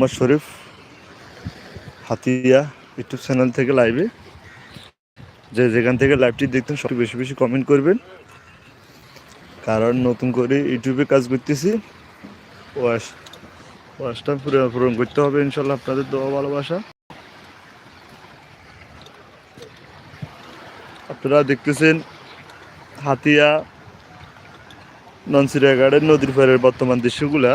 Mohammad Sharif Hatiya YouTube channel থেকে লাইভে যে যেখান থেকে লাইভটি দেখতেন সব বেশি বেশি কমেন্ট করবেন। কারণ নতুন করে ইউটিউবে কাজ করতেছি। ওয়াশ, ওয়াশটা পূরণ করতে হবে ইনশাল্লাহ আপনাদের দোয়া ভালোবাসা। আপনারা দেখতেছেন হাতিয়া ননসিরাগাড়ের নদীর পাড়ের বর্তমান দৃশ্যগুলা।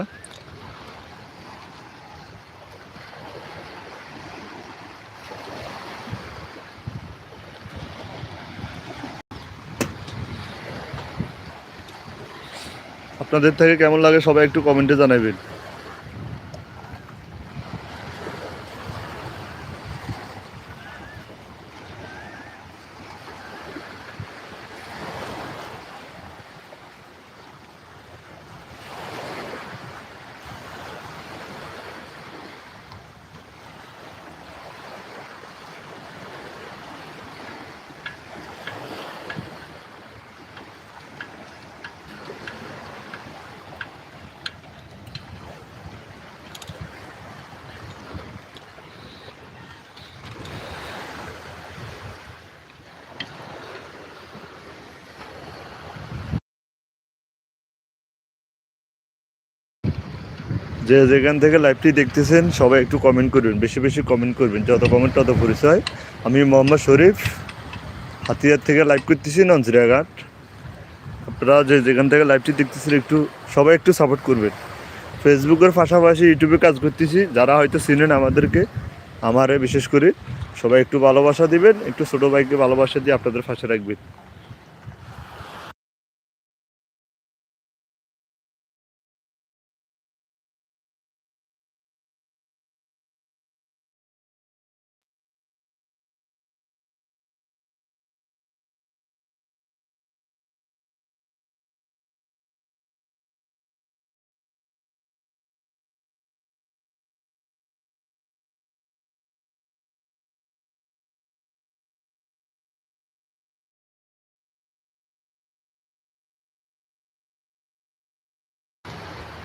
আপনাদের থেকে কেমন লাগে সবাই একটু কমেন্টে জানাবেন। যে যেখান থেকে লাইভটি দেখতেছেন, সবাই একটু কমেন্ট করবেন, বেশি বেশি কমেন্ট করবেন। যত কমেন্ট তত পরিচয়। আমি মোহাম্মদ শরীফ, হাতিয়ার থেকে লাইভ করতেছি নঞ্জিরাঘাট আপনারা যে যেখান থেকে লাইভটি দেখতেছেন, একটু, সবাই একটু সাপোর্ট করবেন। ফেসবুকের পাশাপাশি ইউটিউবে কাজ করতেছি। যারা হয়তো চিনেন আমাদেরকে, আমারে বিশেষ করে, সবাই একটু ভালোবাসা দিবেন, একটু ছোটো ভাইকে ভালোবাসা দিয়ে আপনাদের পাশে রাখবেন।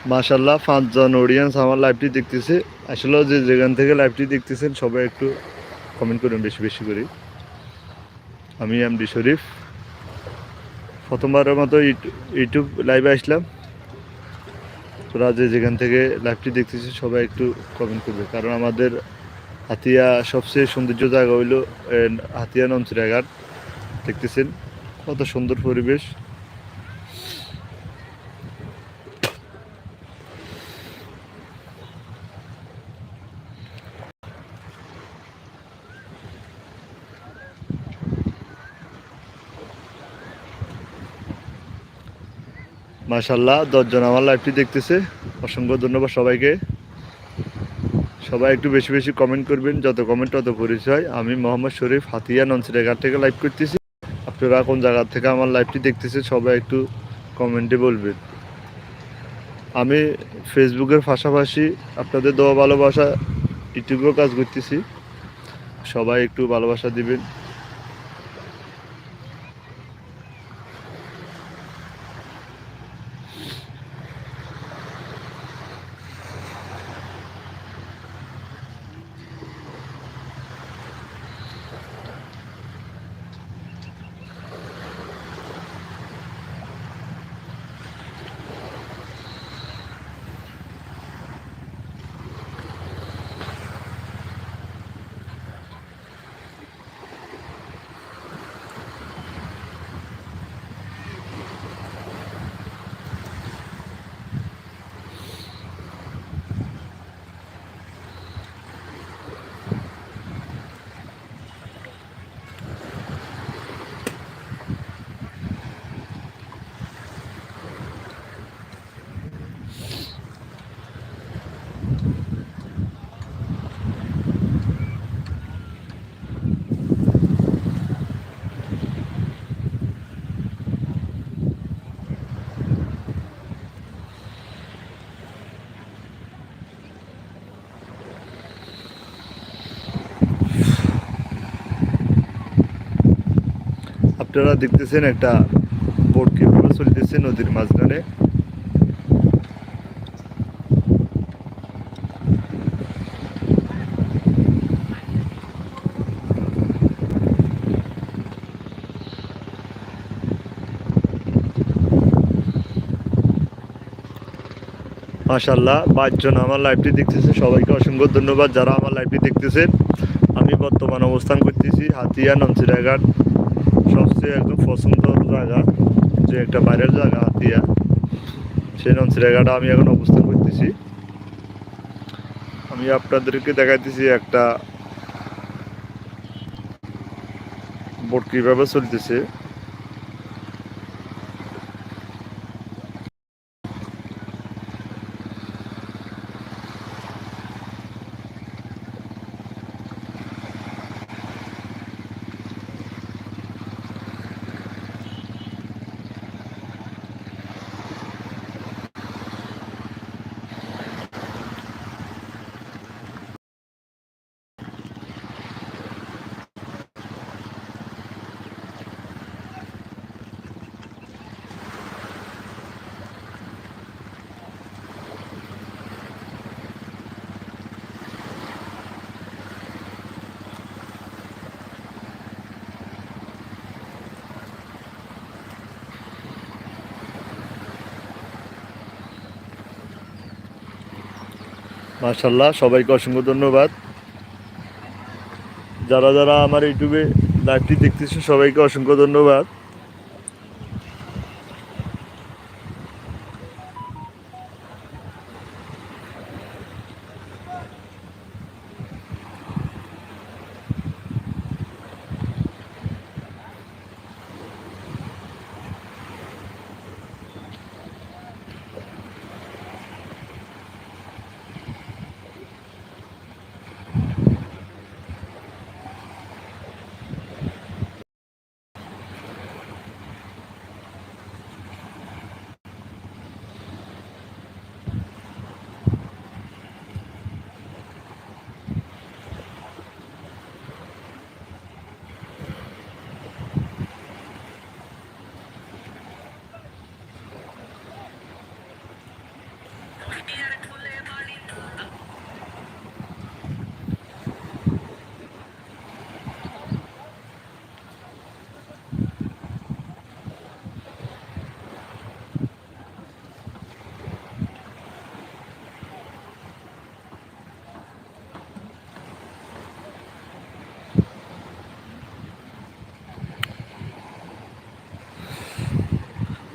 মাশাল্লাহ পাঁচজন অডিয়েন্স আমার লাইভটি দেখতেছে। আসলে যে যেখান থেকে লাইভটি দেখতেছেন, সবাই একটু কমেন্ট করুন বেশি বেশি করে আমি এমডি শরীফ প্রথমবারের মতো ইউটিউ- ইউটিউব লাইভে আসলাম। তোরা যে যেখান থেকে লাইভটি দেখতেছি সবাই একটু কমেন্ট করবে। কারণ আমাদের হাতিয়া সবচেয়ে সৌন্দর্য জায়গা হইল হাতিয়া নঞ্চিরাঘাট দেখতেছেন কত সুন্দর পরিবেশ। মাশাল্লাহ দশজন আমার লাইভটি দেখতেছে। অসংখ্য ধন্যবাদ সবাইকে। সবাই একটু বেশি বেশি কমেন্ট করবেন, যত কমেন্ট তত পরিচয়। আমি মোহাম্মদ শরীফ হাতিয়া ননসিরাঘাট থেকে লাইভ করতেছি। আপনারা কোন জায়গা থেকে আমার লাইভটি দেখতেছে সবাই একটু কমেন্টে বলবেন। আমি ফেসবুকের পাশাপাশি আপনাদের দোয়া ভালোবাসা ইউটিউবেও কাজ করতেছি। সবাই একটু ভালোবাসা দিবেন। আপনারা দেখতেছেন একটা বোট কীভাবে চলতেছে নদীর মাঝখানে। মাশাল্লাহ পাঁচজন আমার লাইভটি দেখতেছে। সবাইকে অসংখ্য ধন্যবাদ যারা আমার লাইভটি দেখতেছেন। আমি বর্তমান অবস্থান করতেছি হাতিয়া নামচিরাঘাট সবচেয়ে একদম পছন্দর জায়গা, যে একটা বাইরের জায়গা, হাতিয়া। সেই নমসিরাঘাটে আমি এখন অবস্থান করতেছি। আমি আপনাদেরকে দেখাইতেছি একটা বোট কীভাবে চলতেছে। মাশাল্লাহ সবাইকে অসংখ্য ধন্যবাদ। যারা যারা আমার ইউটিউবে লাইভটি দেখতেছে সবাইকে অসংখ্য ধন্যবাদ।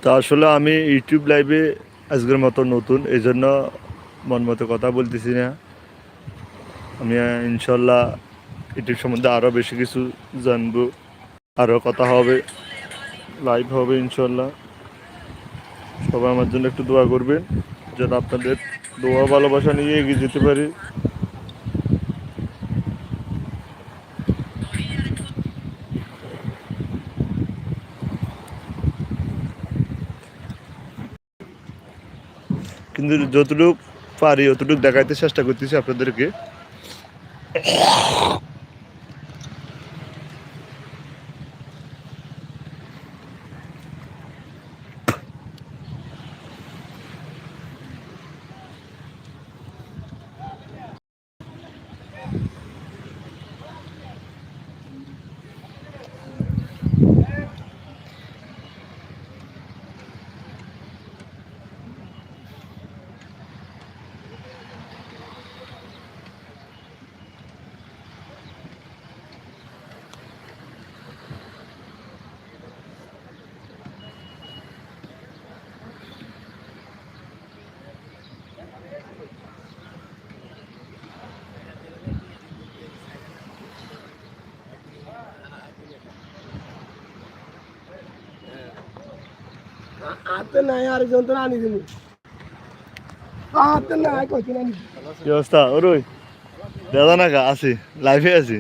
তা আসলে আমি ইউটিউব লাইভে আজকের মতো নতুন এই জন্য মন মতো কথা বলতেছি না। আমি ইনশাল্লাহ ইউটিউব সম্বন্ধে আরও বেশি কিছু জানব আরও কথা হবে, লাইভ হবে ইনশাল্লাহ। সবাই আমার জন্য একটু দোয়া করবেন, যেন আপনাদের দোয়া ভালোবাসা নিয়ে এগিয়ে যেতে পারি। যতটুকু পারি অতটুকু দেখাইতে চেষ্টা করতেছি আপনাদেরকে। হাতে নাই আরেকজন তো আনি দিবি হাতে নাই, কইছি না কি অবস্থা? ওরই দাদা না আছি লাইফে আছি।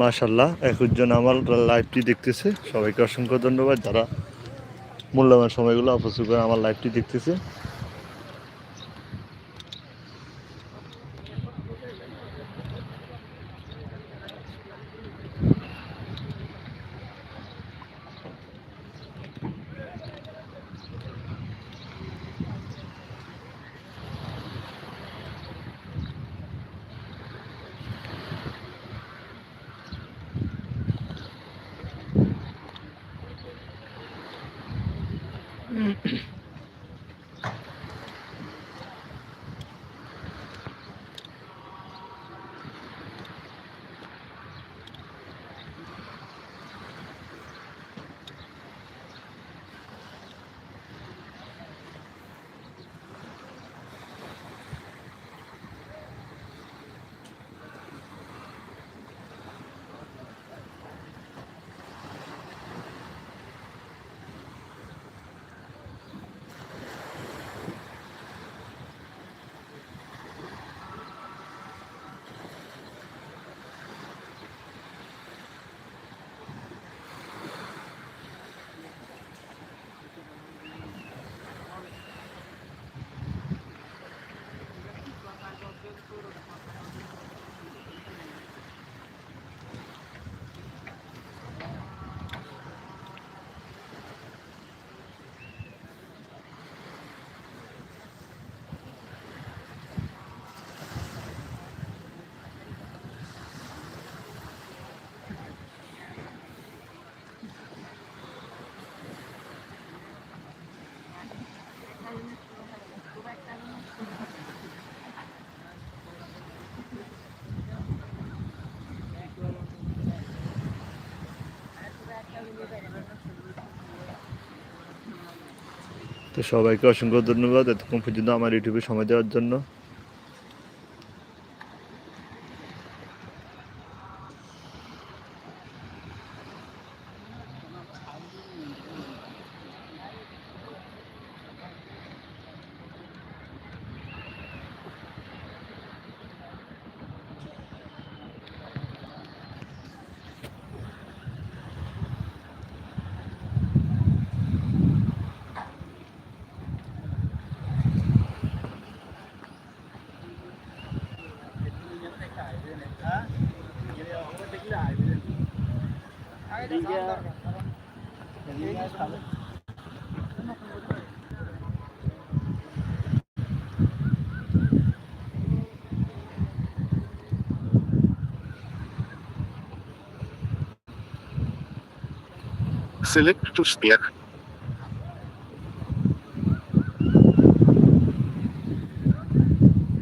মাশাল্লাহ একজন আমার লাইভটি দেখতেছে। সবাইকে অসংখ্য ধন্যবাদ যারা মূল্যবান সময়গুলো অপচয় করে আমার লাইভটি দেখতেছে। সবাইকে অসংখ্য ধন্যবাদ এতক্ষণ পর্যন্ত আমার ইউটিউবে সময় দেওয়ার জন্য। Select успех.